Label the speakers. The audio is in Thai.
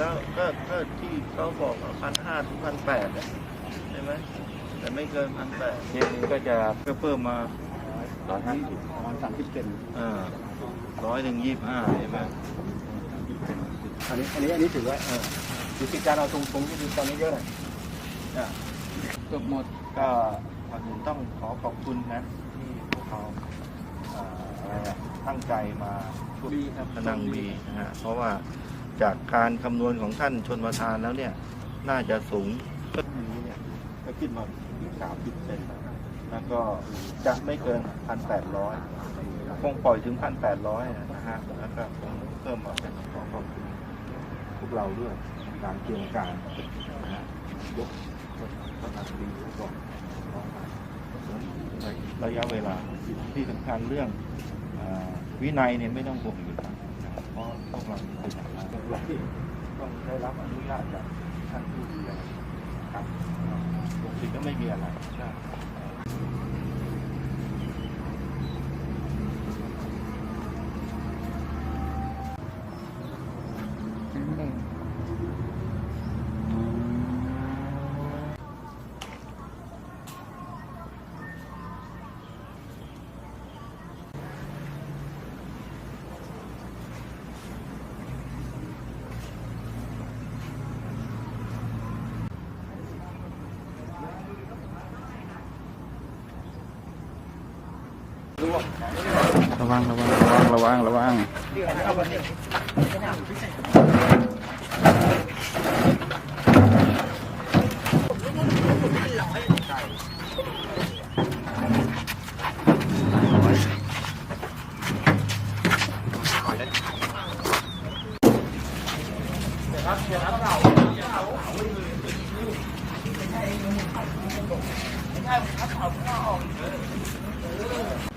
Speaker 1: แล้วก็ก็ที่เขาบอกพันห้าถึงพันแปดใช่ไหมแต่ไม่เกินพันแปด
Speaker 2: เนี่ยนี่ก็จะ
Speaker 1: ก็เพิ่มมา
Speaker 2: ร้อยห้าสิบ
Speaker 3: ประมาณสามสิบเซน
Speaker 1: อ่าร้อยหนึ่งยี่สิบห้าใช่ไหม
Speaker 3: อันนี้อันนี้อันนี้ถือว่าเออวิธีการเอาตรงตรงที่ดูตอนนี้เยอะหน่อย
Speaker 1: อะ
Speaker 3: เกือบหมด
Speaker 1: ก็ก่อนอื่นต้องขอขอบคุณนะที่พวกเขาอ่าอะไรอะตั้งใจมาช่วย
Speaker 3: ดีครับ
Speaker 1: พนังบีนะฮะเพราะว่า จากการคำนวณของท่านชนประธานแล้วเนี่ย น่าจะสูงก็นี้เนี่ยก็ขึ้นมาอีกสามสิบเซนแล้วก็จะไม่เกินพันแปดร้อยคงปล่อยถึงพันแปดร้อยนะฮะแล้วก็คงเพิ่มมาเป็นขอขอบคุณพวกเราด้วยการเตรียมการนะฮะยกพนังบีก่อนระยะเวลาที่สำคัญเรื่องวินัยเนี่ยไม่ต้องห่วงอยู่แล้ว เพราะต้องราเป็นทหารเรต้องได้รับอนุญาตจากท่านผู้ดูแลครับปกติก็ไม่มีอะไรนะ
Speaker 2: ระวังระวังระวังระวังระวัง
Speaker 3: เ